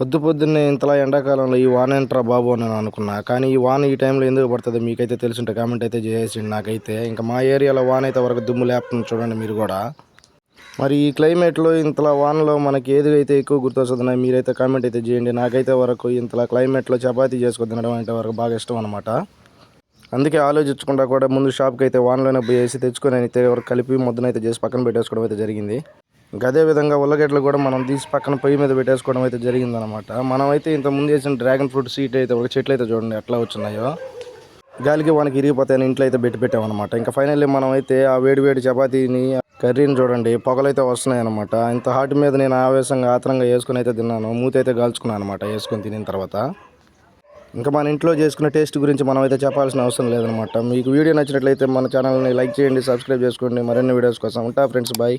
పొద్దు పొద్దున్నే ఇంతలా ఎండాకాలంలో ఈ వాన ఏంట్రా బాబు అని నేను అనుకున్నా. కానీ ఈ వాన ఈ టైంలో ఎందుకు పడుతుంది మీకైతే తెలుసుంటే కామెంట్ అయితే చేసేసిండి నాకైతే. ఇంకా మా ఏరియాలో వాన అయితే వరకు దుమ్ము లేపుతుంది చూడండి మీరు కూడా. మరి ఈ క్లైమేట్లో ఇంతలా వానలో మనకి ఏది అయితే ఎక్కువ గుర్తొస్తుందో మీరైతే కామెంట్ అయితే చేయండి. నాకైతే వరకు ఇంతలా క్లైమేట్లో చపాతీ చేసుకుని తినడం అంటే వరకు బాగా ఇష్టం అనమాట అందుకే ఆలోచించకుండా కూడా ముందు షాప్కి అయితే వానలోనే పోయేసి తెచ్చుకొని అయితే వరకు కలిపి ముద్దనైతే చేసి పక్కన పెట్టేసుకోవడం అయితే జరిగింది. ఇంకా అదే విధంగా ఉల్లగడ్డలు కూడా మనం తీసి పక్కన పొయ్యి మీద పెట్టేసుకోవడం అయితే జరిగిందనమాట మనమైతే ఇంత ముందు వేసిన డ్రాగన్ ఫ్రూట్ సీట్ అయితే ఒక చెట్లు అయితే చూడండి ఎట్లా వచ్చినాయో. గాలికి వానికి ఇరిగిపోతాయని ఇంట్లో అయితే పెట్టి పెట్టామన్నమాట. ఇంకా ఫైనల్లీ మనం అయితే ఆ వేడి వేడి చపాతీని కర్రీని చూడండి పొగలైతే వస్తున్నాయి అనమాట ఇంత హాట్ మీద నేను ఆవేశంగా ఆత్రంగా వేసుకుని అయితే తిన్నాను. మూత అయితే కాల్చుకున్నాను అనమాట వేసుకొని తినిన తర్వాత. ఇంకా మన ఇంట్లో చేసుకునే టేస్ట్ గురించి మనం అయితే చెప్పాల్సిన అవసరం లేదనమాట మీకు వీడియో నచ్చినట్లయితే మన ఛానల్ని లైక్ చేయండి సబ్స్క్రైబ్ చేసుకోండి. మరిన్ని వీడియోస్ కోసం ఉంటా ఫ్రెండ్స్ బాయ్